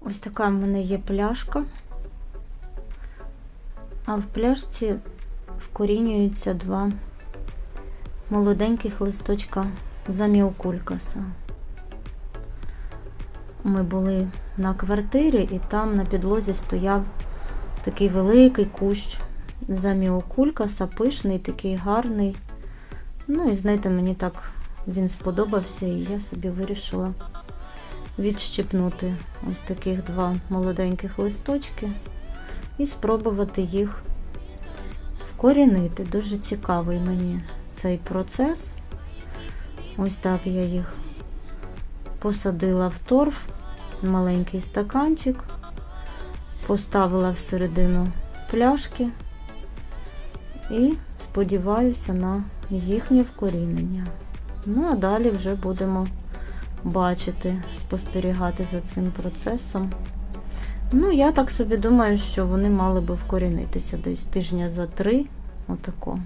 Ось така в мене є пляшка. А в пляшці вкорінюються два молоденьких листочка заміокулькаса. Ми були на квартирі, і там на підлозі стояв такий великий кущ заміокулькаса, пишний, такий гарний. Ну і знаєте, мені так він сподобався, і я собі вирішила відщипнути ось таких два молоденьких листочки і спробувати їх вкорінити. Дуже цікавий мені цей процес. Ось так я їх посадила в торф, маленький стаканчик, поставила всередину пляшки і сподіваюся на їхнє вкорінення. Ну, а далі вже будемо бачити, спостерігати за цим процесом. Ну, я так собі думаю, що вони мали би вкорінитися десь тижня за три. Отако.